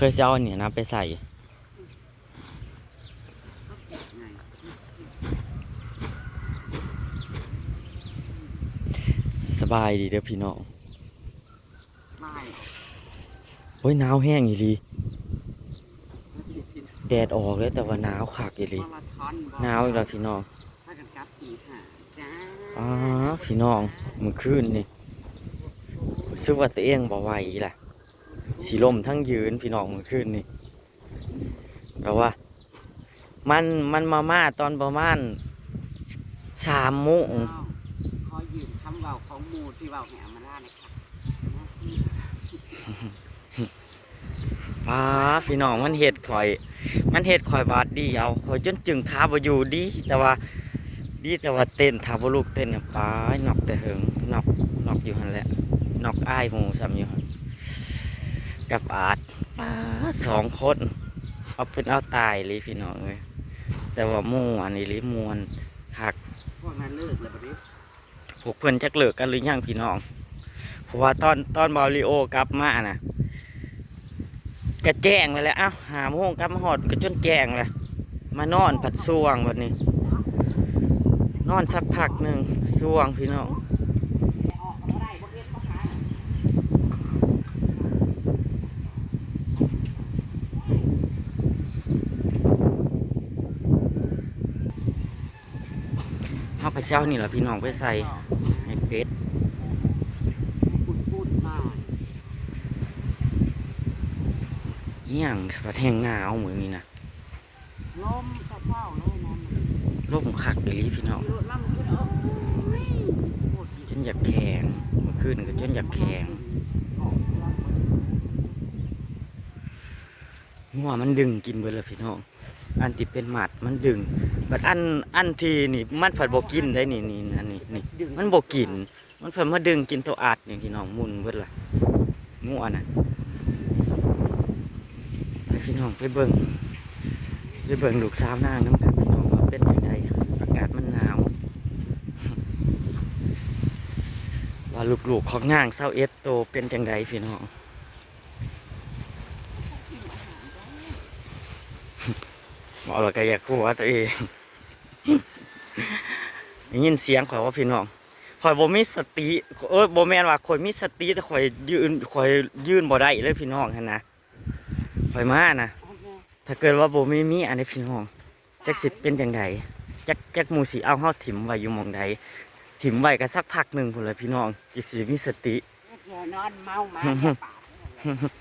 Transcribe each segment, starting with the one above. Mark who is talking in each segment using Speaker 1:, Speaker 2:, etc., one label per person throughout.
Speaker 1: เคยจะเอาเนี่ยนะไปใส่ สบายดีเด้อพี่น้อง
Speaker 2: ไม่
Speaker 1: โอ้ยหนาวแห้งอีลีแดดออกแล้วแต่ว่าหนาวคักอีลีหนาวอีกแล้วพี่น้อง
Speaker 2: ถ้ากันกลับตีห้าจ้า
Speaker 1: อ๋อพี่น้องมื้อคืนนี่รู้สึกว่าตัวเองบ่ไหวล่ะ สิลมทั้งยืนพี่น้องมื้อคืนนี่แต่ว่า มันมันมามาตอนประมาณสามโมง
Speaker 2: อ้าวขอยืมคำเบาของหมูที่เบาแหมาล่านะคะ
Speaker 1: ฟ้าพี่น้องมันเห็ดข่อย มันเห็ดข่อยบาดเดียวข่อยจนจึงขาบ่อยู่ดี แต่ว่าดีแต่ว่าเต้นถ้าบ่ลูกเต้นเนี่ยป้ายนอกแต่เหิงนอกนอกอยู่หั่นแหละนอกอ้ายหมู่ซ้ำอยู่หั่น กับอาดป้าสองคน เอาเป็นเอาตายเลยพี่น้องเอ้ยแต่ว่าหมู่อันนี้ลิมวนคัก
Speaker 2: พวกนั้นเลิกแล้วบัดนี้
Speaker 1: พวกเพื่อนจักเลิกกันหรือยังพี่น้องเพราะว่าตอนตอนบอลิโอกลับมาน่ะก็แจ้งไปแล้วเอ้าหาโมงกลับมาหอดก็จนแจ้งเลยมานอนผัดสวงวันนี้ นอนสักพักหนึ่งสวงพี่น้อง
Speaker 2: ออกก็ได้พวกเรียนพ่อค้า
Speaker 1: เอาไปเซานี่แหละพี่น้องไปใส่ในเป็ด
Speaker 2: พูดพูดมา
Speaker 1: เอี่ยงสะพัดแห้งหนาวเหมือนนี้นะ
Speaker 2: ลมกระเช้าเลยนะ
Speaker 1: ลมคักไปลีพี่น้อง
Speaker 2: รถล่ำขึ้นเอ้ยโคตรดี
Speaker 1: จนอยากแข็งเมื่อคืนก็จนอยากแข็ง
Speaker 2: ออกเรื่องหมด
Speaker 1: งัวมันดึงกินเบิดแล้วพี่น้อง อันที่เป็นหมัดมันดึง บัดอันอันทีนี่มันผัดบ่กินได้นี่นี่อันนี้นี่มันบ่กิน มันเพิ่นมาดึงกินตัวอัดนี่พี่น้องมุนเบิดล่ะงัวน่ะพี่น้องไปเบิ่งไปเบิ่งลูกสาวนางน้ำกันพี่น้องว่าเป็นจังไดอากาศมันหนาวว่าลูกๆของนางเศร้าเอสโตเป็นจังไดพี่น้อง บอกเราก็อยากคู่ว่าตัวเองได้ยินเสียงข่อยว่าพี่น้องข่อยบ่มีสติเออบ่แม่นว่าข่อยมีสติแต่ข่อยยืนข่อยยืนบ่ได้เลยพี่น้องหั่นนะข่อยมานะ
Speaker 2: โอเค
Speaker 1: ถ้าเกิดว่าบ่มีมีอันนี้พี่น้องจักสิเป็นจังไดจักจักหมู่สิเอาเฮาถิ่มไว้อยู่หม่องใดถิ่มไว้ก็สักพักหนึงพุ่นแหละพี่น้องจิสิมีสติ
Speaker 2: เดี๋ยวนอนเมามาจะปาด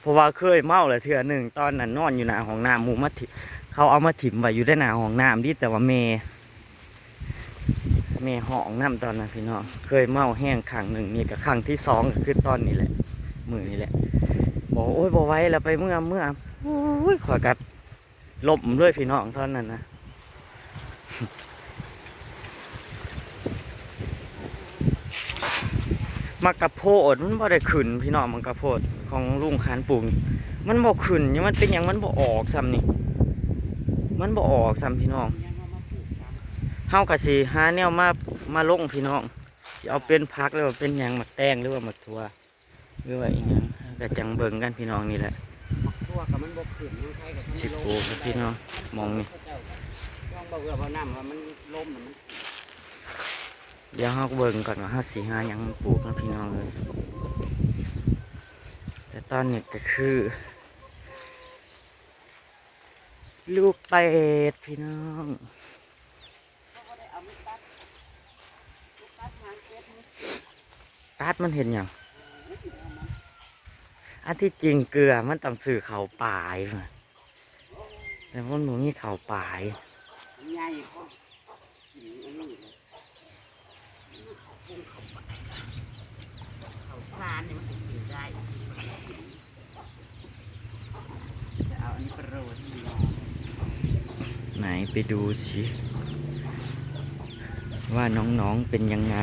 Speaker 1: เพราะว่าเคยเมาแล้วเทื่อหนึ่งตอนนั้นนอนอยู่หน้าห้องน้ำหมูมาถิ เขาเอามาถิ่มไว้อยู่ด้านหน้าห้องน้ำดิแต่ว่าเมเมห้องน้ำตอนนั้นพี่น้องเคยเมาแห้งครั้งหนึ่งนี่กับครั้งที่สองก็คือตอนนี้แหละ มือนี่แหละบอกโอ้ยบอกไว้แล้วไปเมื่อเมื่อโอ้ยขอกัดลบด้วยพี่น้องตอนนั้นนะมักกะโพดมันบ่ได้ขึ้นพี่น้องมักกะโพดของลุงคานปลูกนี่มันบ่ขึ้นยังมันเป็นหยังมันบ่ออกซ้ำนี่ มันบ่ออกซ้ำพี่น้อง
Speaker 2: เอามาปลูกซ้
Speaker 1: เฮาก็สิหาแนวมามาลงพี่น้องสิเอาเป็นพักหรือว่าเป็นหยังหมักแตงหรือว่าหมักทัวหรือว่าอีหยังก็จังเบิ่งกันพี่น้องนี่แหละำ
Speaker 2: มักทั่วกับมันบกขึ้นมันใครกับ
Speaker 1: สิปลูกครับพี่น้องมองนี่
Speaker 2: ลองบอกว่าบ่น้ำว่ามันลมมัน
Speaker 1: เดี๋ยวเฮาก็เบิ่งก่อนว่าเฮาสิหาหยังปลูกนะพี่น้องเลยแต่ตอนนี้ก็คือ ลูกเป็ดพี่น้อง
Speaker 2: ตัดลูกตัดหาด
Speaker 1: มันเห็นอย่างอันที่จริงเกลือมันต้องซื้อเขาปลายมาแต่มันบ่มีเขาวปลาย
Speaker 2: มันใหญ่เขากินอันนี้เขาปรุงเขายเอาอันนี้ปรยที่นอน
Speaker 1: ไหนไปดูสิ ว่าน้องๆเป็นยังไง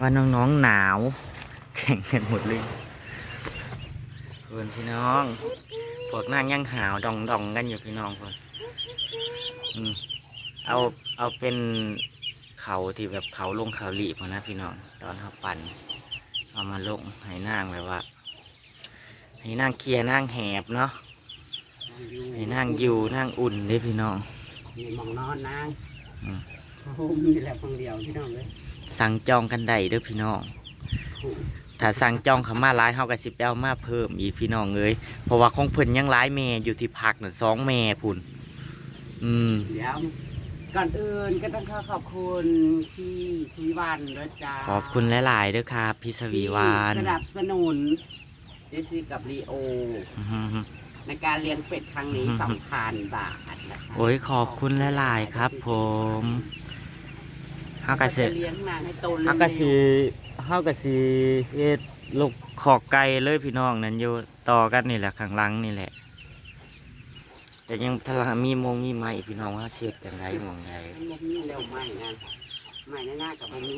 Speaker 1: ว่าน้องๆหนาว แข่งกันหมดเลยเพื่อนพี่น้องพวกนางยังหาวดองดองๆกันอยู่พี่น้องเพื่อนอืมเอาเอาเป็นเขาที่แบบเขาลงเขาหลีบนะพี่น้องตอนเขาปั่นเอามาลงให้นางแบบว่าใให้นั่งเคลียร์นั่งแหบเนาะ ให้นั่งอยู่นั่งอุ่นเด้อพี่น้อง
Speaker 2: มีหมองนอนนาง
Speaker 1: อืม
Speaker 2: โอ้โหมีแหละคนเดียวพี่น้องเลย
Speaker 1: สั่งจองกันได้เด้อพี่น้อง ถ้าสั่งจองเขามาหลายเฮาก็สิไปเอามาเพิ่มอีกพี่น้องเอ้ยเพราะว่าของเพิ่นยังหลายแม่อยู่ที่พักน่ะสองแม่พุ่นอืม
Speaker 2: เดี๋ยวก่อนอื่นก็ต้องขอขอบคุณที่ชีวันด้วยจ้า
Speaker 1: ขอบคุณหลายๆเด้อครับพี่สวีวาน
Speaker 2: ที่สนับสนุนเจซี่กับลีโอ
Speaker 1: อื้อหือ
Speaker 2: ในการเลี้ยงเป็ดครั้งนี้
Speaker 1: อืม
Speaker 2: สำคัญบาทนะคะ
Speaker 1: โอ้ยขอบคุณหลายๆครับ ผมเฮาก็สิ
Speaker 2: จะเลี้ยงนางให้โตเร็ว
Speaker 1: เฮาก็สิเฮาก็สิเฮ็ดลูกขอกไก่เลยพี่น้องนั่นอยู่ต่อกันนี่แหละข้างหลังนี่แหละ แต่ยังถ้ามีมงมีไม้พี่น้องว่าเช็ดจังไดหมองใด
Speaker 2: มันบ่มีเร็วไหมนะไหมหน้าๆกับบ่มี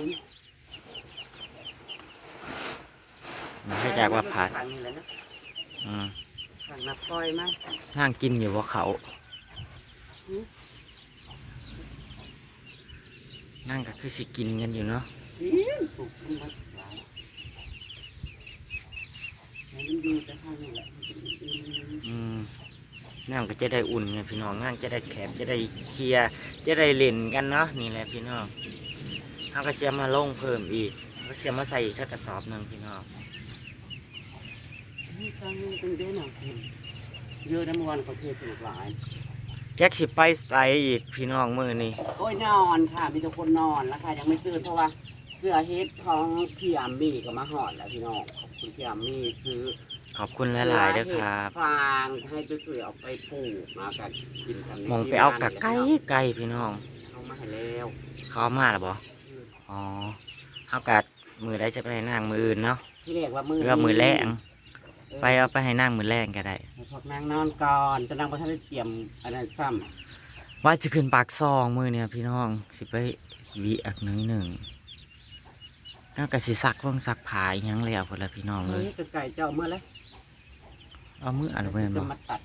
Speaker 1: มันให้จากว่าผัด
Speaker 2: ครั้งนี้แหละนะ
Speaker 1: อืม
Speaker 2: ครั้งนับก้อยมั้ย
Speaker 1: ทางกินอยู่บ่เขา
Speaker 2: อืม
Speaker 1: นั่งก็คือสิกินกันอยู่เนาะ
Speaker 2: อีถูกขึ้นมาหลายให้มันดีแต่ข้างนี้แหละ
Speaker 1: อืมนั่งก็จะได้อุ่นไงพี่น้องนั่งจะได้แคบจะได้เคลียร์จะได้เล่นกันเนาะนี่แหละพี่น้องเขาก็เสียมาลงเพิ่มอีกก็เสียมาใส่อีกสักกระสอบหนึ่งพี่น้อง
Speaker 2: นี่ครั้งนี้เป็นเด้หนังคุณเยอะนะเมื่อวานเขาเทสนุกหลาย
Speaker 1: แจ็คสิไปใส่อีกพี่น้องมือนี่
Speaker 2: โอ้ยนอนค่ะ มีทุกคนนอนแล้วค่ะ ยังไม่ตื่นเพราะว่าเสื้อเฮดของพี่อามี่ก็มาหอดแล้วพี่น้องขอบคุณพี่อามี่ซื้อ
Speaker 1: ขอบคุณหลายๆเด้อครับ
Speaker 2: ฟางให้ไปสวยเอาไปปลูกมากันกินกัน
Speaker 1: มองไปเอากะไก่ไก่พี่น้อง
Speaker 2: เอามาให้แล้ว
Speaker 1: เขาเอามาหรือบ่อ๋อเขากัดมือได้จะไปให้นั่งมืออื่นเนาะ
Speaker 2: ที่เรียกว่ามือ
Speaker 1: เรือมือแรง ไปเอาไปให้นั่งมือแรงก็ได้
Speaker 2: ให้พวกนางนอนก่อนจะนางประทานได้เตรียมอันนั้นซ้
Speaker 1: ว่าจะขึ้นปากซองมือเนี่ยพี่น้องสิไปวีอักหน้อยหนึ่งน่ากะสิซักว่างซักผายยังแล้วพอละพี่น้องำเลย
Speaker 2: นี่ไก่เจ้าเมื่อไร
Speaker 1: เอามืออันไว้
Speaker 2: จะ
Speaker 1: บ่
Speaker 2: มาตัด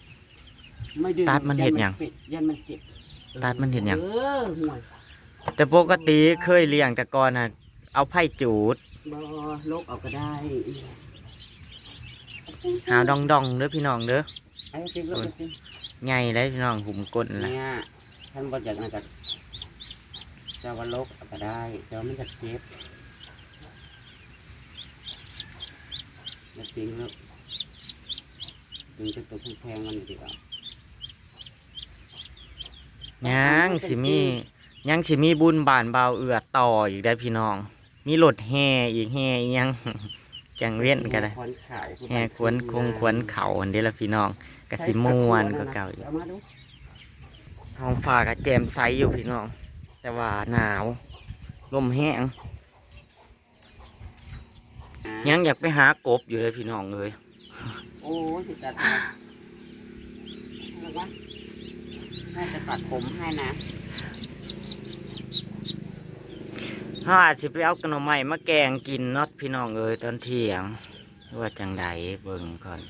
Speaker 2: ไม่ดึง
Speaker 1: ตัดมันเห็ดหยัง
Speaker 2: ยัปิยันมันเจ็บ
Speaker 1: ตัดมันเห็ดหยัง
Speaker 2: เออห่วย
Speaker 1: แต่ปกติเคยเลี้ยงแต่ก่อนน่ะเอาไผ่จูด
Speaker 2: บอลกเอาก็ได้
Speaker 1: หาดองดองๆเด้อพี่น้องเด้อ
Speaker 2: ไอ้จริงลกจริง
Speaker 1: ใหญ่ได้พี่น้องหุ่มก้นละ
Speaker 2: เนี่ยท่านบอจากนั้นก็จะว่าลกเอาก็ได้แต่ว่ามันจะเจ็บแล้วจริงแล้วดึงจะตัวแพงๆมันดีกว่า
Speaker 1: ยังสิมียังสิมีบุญบานเบาวเอือต่ออีกได้อพี่น้อง มีรถแห่อีกแห่อีกยัง จังเว้นก็ได้
Speaker 2: ควนขาว
Speaker 1: แห่ควนคงควนเขาอันเดียวละพี่น้องกะสิม่วนก็เก่าอยู่
Speaker 2: เอามาดู
Speaker 1: ท้องฟ้าก็แจ่มใสอยู่พี่น้อง แต่ว่าหนาวลมแห้ง
Speaker 2: อะ
Speaker 1: ยังอยากไปหากบอยู่เลยพี่น้องเลย
Speaker 2: โอ้ยสิตัดมาแล้วก็ให้จะตัดผมให้นะ
Speaker 1: ถ้าอาจสิไปเอาขนมใหม่มาแกงกินเน็อตพี่น้องเอ้ยตอนเที่ยงหรือว่าจังใดเบิ่งก่อน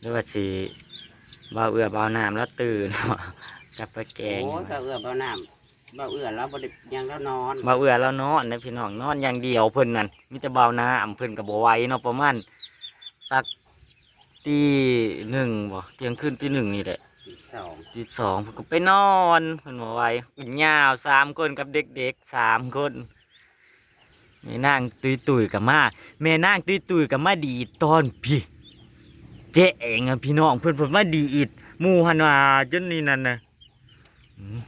Speaker 1: หรือว่าสิเบาเอือเบาน้ำแล้วตื่น กลับไปแกง
Speaker 2: โอ้ยเบาเอือเบาน้ำเบาเอือแล้วบไดยังแล้วนอน
Speaker 1: เบาเอือแล้วนอนนะพี่น้องนอนอย่างเดียวเพิ่นนั่นมีแต่เบาน้ำเพิ่นกับบ่ไหวเนาะประมาณสักตีหนึ่งบ่เที่ยงคืนตีหนึ่งนี่แหละ
Speaker 2: ที่สอง
Speaker 1: ที่สองผมก็ไปนอนเพิ่นบอไว้เป็นยาวสามคนกับเด็กๆสามคนแม่นางตุยตุยๆกับมาแม่นางตุยตุยๆกับมาดีตอนพี่ เจ๊เองอะพี่น้องเพิ่อนเพิ่นมาดีอีดหมู่หันว่าจนนี่นั่นนะอืม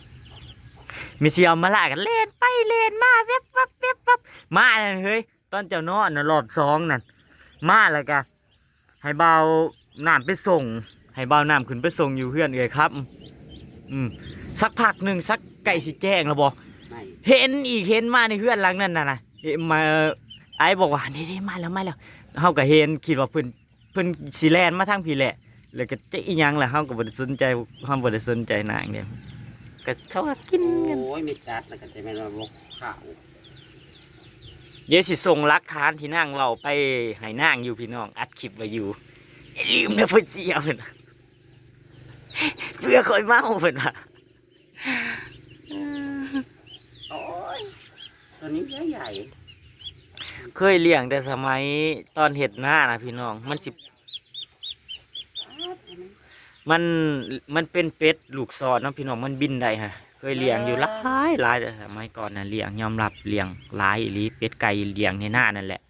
Speaker 1: มีเสียวมาลากันเล่นไปเล่นมาเว็บวับเว็บวับมาน่นเฮ้ยตอนเจ้านอนน่ะรอบสองนั่นมาแล้วก็ให้เบาน้ำไปส่ง ให้เบาน้ำขึ้นไปส่งอยู่เพื่อนเลยครับ อืมสักพักหนึ่งสักไก่สิแจ้งแล้วบอ
Speaker 2: ไม่
Speaker 1: เห็นอีกเห็นมาในเพื่อนหลังนั่นน่ะนะเห็นมาไอ้บอกว่าเด้ๆมาแล้วมาแล้วเฮาก็เห็นคิดว่าเพิ่นเพิ่นสิแลนมาทางพี่แหละ แล้วก็จะอีหยังล่ะเฮาก็บ่ได้สนใจเฮาบ่ได้สนใจนางเด้ก็เขาก็กินกัน
Speaker 2: โอ้ยมีตัดแล้วก็จะเป็นระบบข่าว
Speaker 1: เดี๋ยวสิส่งหลักฐานที่นางเว้าไปให้นางอยู่พี่น้องอัดคลิปไว้อยู่อย่าลืมนะเพิ่นเสียเพิ่นน่ะ เพื่อคอยเมาเพิ่นว่า
Speaker 2: โอ้ยตัวนี้ใหญ่
Speaker 1: เคยเลี้ยงแต่สมัยตอนเห็ดหน้านะพี่น้อง มันสิมันมันเป็นเป็ดลูกซอดเนาะพี่น้องมันบินได้ฮะเคยเลี้ยงอยู่หลายหลายแต่สมัยก่อนน่ะเลี้ยงยอมรับเลี้ยงหลายอีหลีเป็ดไก่เลี้ยงในหน้านั่นแหละ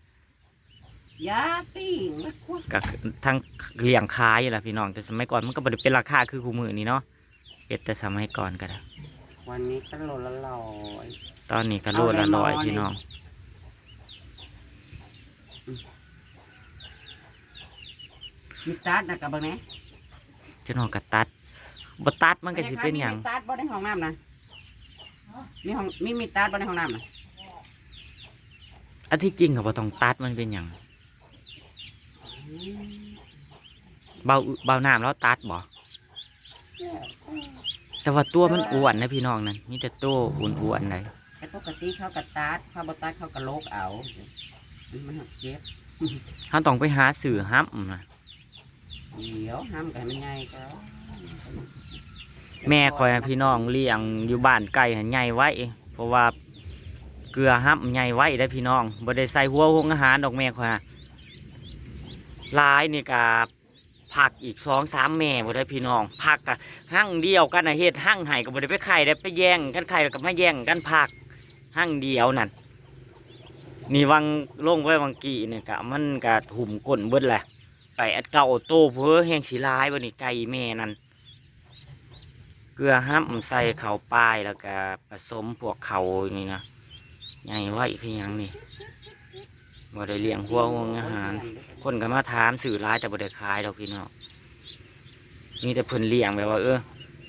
Speaker 2: ยาปิ้งมะกว
Speaker 1: ก็คือทั้งเลี้ยงขายอยู่ล่ะพี่น้องแต่สมัยก่อนมันก็บ่ได้เป็นราคาคือคู่มือนี้เนาะเป็ดแต่สมัยก่อนก็ได้
Speaker 2: วันนี้ก็โลละร้อย
Speaker 1: ตอนนี้ก็โลละ
Speaker 2: เอา
Speaker 1: ร้อย
Speaker 2: น้อยๆ
Speaker 1: พี่น้อง
Speaker 2: มีตัดนะกับเบิ่งแหน่
Speaker 1: เจ้าน้องก็ตัดบ่ตัดมันก็สิเป็นหยัง
Speaker 2: มีตัดบ่ในห้องน้ำนะมีห้องมีมีตัดบ่ในห้องน้ำนะ
Speaker 1: อันที่จริงก็บ่ต้องตัดมันเป็นหยัง เบาเบาน้ำแล้วตัดบ่แต่ว่าตัวมันอ้วนนะพี่น้องนั่นมีแต่ตัวอ้วนๆเลย
Speaker 2: แต่ปกติเขากระตัดเขาบ่ตัดเขากระโลกเอา มันหักเจ็บ
Speaker 1: เราต้องไปหาสื่อห้ำนะ
Speaker 2: เดี๋ยวห้ามกันให้มันใหญ่ก็
Speaker 1: แม่คอยให้พี่น้องเลี้ยงอยู่บ้านไก่หันใหญ่ไว้ เพราะว่าเกลือห้ำใหญ่ไว้ได้อพี่น้องบ่ได้ใส่หัวหงอาหารดอกแม่คอยน่ะห ลายนี่กะผักอีกสองสามแม่บ่ได้พี่น้องผักกะหั่งเดียวกันนะเฮ็ดหั่งไห้ก็บ่ได้ไปไข่ได้ไปแย่งกันไข่แล้วก็มาแย่งกันผักหั่งเดียวนั่นนี่วังลงไว้วังกี้เนี่ยกะมันกะหุ่มก้นเบิดแหละไก่อัดเก่าโตเพ้อแห้งสีลายบ่นี่ไก่แม่นั่นเกลือห้ำใส่เข่าป้ายแล้วก็ผสมพวกเขานี่นะใหญ่ไว่าอีกอย่างนี่ บ่ได้เลี้ยงหัวหงอาหาร คนก็มาถามสื่อร้ายแต่บ่ได้ขายดอกพี่น้องนี่แต่เพิ่นเลี้ยงแบบว่า เออ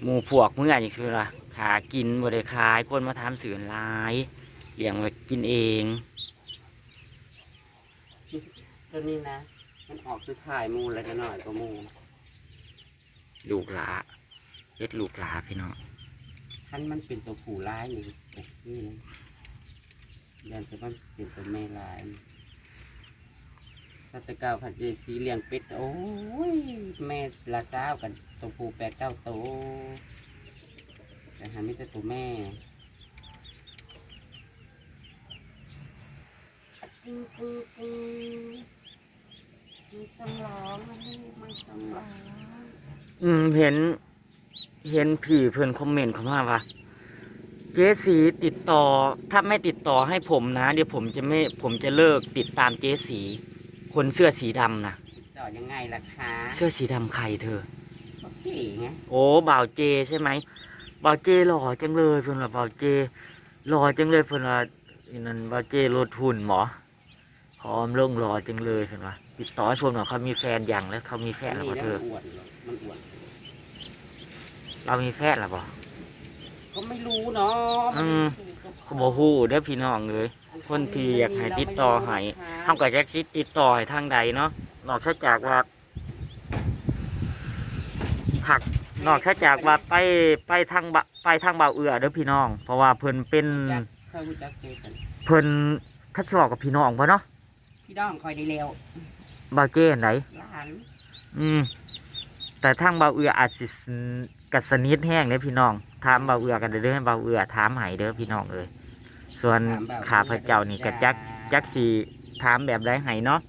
Speaker 1: หมู่พวกเมื่ออย่างเช่นว่าขากินบ่ได้ขาย คนมาถามสื่อร้ายเลี้ยงไว้กินเอง
Speaker 2: ตัวนี้นะ มันออกคือถ่ายมูลแล้วจะหน่อยก็มู
Speaker 1: ลูกหลาเล็ดลูกหลาพี่น้อง
Speaker 2: ท่านมันเป็นตัวผู้ร้ายนี่โอ้นี่นะยันจะมันเป็นตัวแม่ร้ายัตว์เก่าขัดเจสีเลียงเป็ดโอ้ยแม่ละเจ้าวกันตัวผู้แปดเก้าตัวแต่หันนี่แต่ตัวแม่จริงจริงจริงมีสมองนะลูกมันสมอง
Speaker 1: อืมเห็น เห็นผีเพื่อนคอมเมนต์เขามาว่าเจสีติดต่อ ถ้าไม่ติดต่อให้ผมนะ เดี๋ยวผมจะไม่ผมจะเลิกติดตามเจสี คนเสื้อสีดำนะ
Speaker 2: ต่อยังไงล่ะคะ
Speaker 1: เสื้อสีดำใครเธอ
Speaker 2: โอเคไง
Speaker 1: โอ้บ่าวเจใช่ไหมบ่าวเจหล่อจังเลยเพื่อนว่าบ่าวเจหล่อจังเลยเพื่อนว่าอีนั่นบ่าวเจลดหุ่นหมอพร้อมลงหล่อจังเลยเพื่อนว่าติดต่อให้ผมหน่อยเขามีแฟนอย่างแล้วเขามีแฟนแล้ว
Speaker 2: นี่
Speaker 1: บ่
Speaker 2: นะ
Speaker 1: เธอ
Speaker 2: มันอ้วนเหรอมันอ้วน
Speaker 1: เรามีแฟนแล้วบ่
Speaker 2: ก็ไม่รู้เนาะ
Speaker 1: อืมเขาบอกฮู้เด้อพี่น้องเลย คนที่อยากให้ติดต่อให้เฮาก็จะคิดติดต่อให้ทางใดเนาะนอกจากว่าผักนอกจากว่าไปไปทางบะไปทางเบาเอือเด้อพี่น้อง เพราะว่าเพิ่นเป็น
Speaker 2: จักเคยรู้จักเจอกัน
Speaker 1: เพิ่นคัดสอบกับพี่น้องบ่เนาะ
Speaker 2: พี่น้องคอยได้เร็ว
Speaker 1: บาเก้ไหน
Speaker 2: หลาน
Speaker 1: อืมแต่ทางเบาเอืออาจสิกัสนิทแห้งเด้อพี่น้องถามเบาเอือกันเด้อให้เบาเอือถามให้เด้อพี่น้องเอ้ย ส่วนข้าพเจ้านี่ก็จักจักสิถามแบบใดให้เนาะ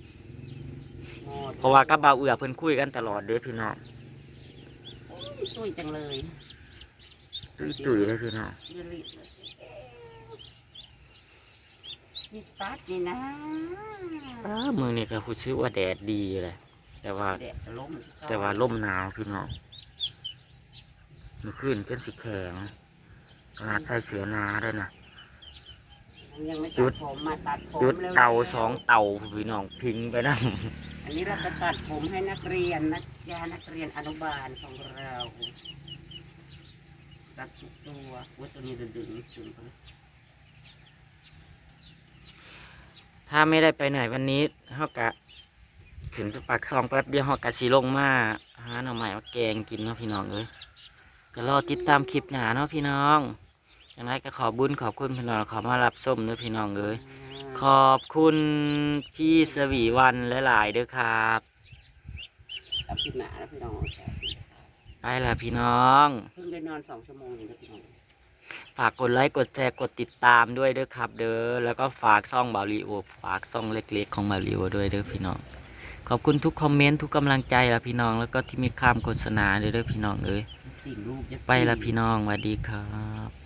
Speaker 2: หมด
Speaker 1: เพราะว่ากับเบาเอือเพิ่นคุยกันตลอดเด้อพี่น้อง
Speaker 2: โอ้ยสวยจังเลย
Speaker 1: ตุ้ยๆเลยพี่น้อง
Speaker 2: ยืนรีดเลยนี่ตัดนี่นะ
Speaker 1: เออมือนี่ก็รู้สึกว่าแดดดีเลยแต่ว่า
Speaker 2: แดดล้ม
Speaker 1: แต่ว่าลมหนาวพี่น้องเมื่อคืนเป็นสิแข็งขนาดใส่เสื้อหนาด้วยนะ
Speaker 2: ยังไม่
Speaker 1: จุ
Speaker 2: ตั
Speaker 1: ด
Speaker 2: ดผมมาตัดผม
Speaker 1: จุด
Speaker 2: ร็วๆ
Speaker 1: เตาสองเตาพี่น้องพิงไปนั่น
Speaker 2: อันนี้เราจะตัดผมให้นักเรียนนักยานักเรียนอนุบาลของเราตัดทุกตัวว่าตัวนี้ดึงๆดึงไป
Speaker 1: ถ้าไม่ได้ไปไหนวันนี้เฮากะถึงไปปากซองแป๊บเดียวเฮากะสีลงมาหาหน่อไม้มาแกงกินเนาะพี่น้องเอ้ยก็รอติดตามคลิปหนาเนาะพี่น้อง อย่างไรก็ขอบุญขอบคุณพี่น้องขอมารับส้มเนาะพี่น้องเอ้ยขอบคุณพี่สวีวันหลายๆเด้อครับ
Speaker 2: ตัดคลิปหนาแล้วพี่น้อง
Speaker 1: ไปละพี่น้อง
Speaker 2: เพิ่งได้นอนสองชั่วโมงเองนะพี่น้อง
Speaker 1: ฝากกดไลค์กดแชร์กดติดตามด้วยเด้อครับ เด้อแล้วก็ฝากซ่องบาลีโอฝากซ่องเล็กๆ ของบาลีโอด้วยเด้อพี่น้องขอบคุณทุกคอมเมนต์ทุกกำลังใจละพี่น้องแล้วก็ที่มีคำโฆษณาเด้อเด้อพี่น้องเอ้ย
Speaker 2: สิ่งลูกจะ
Speaker 1: ไปละพี่น้องสวัสดีครับ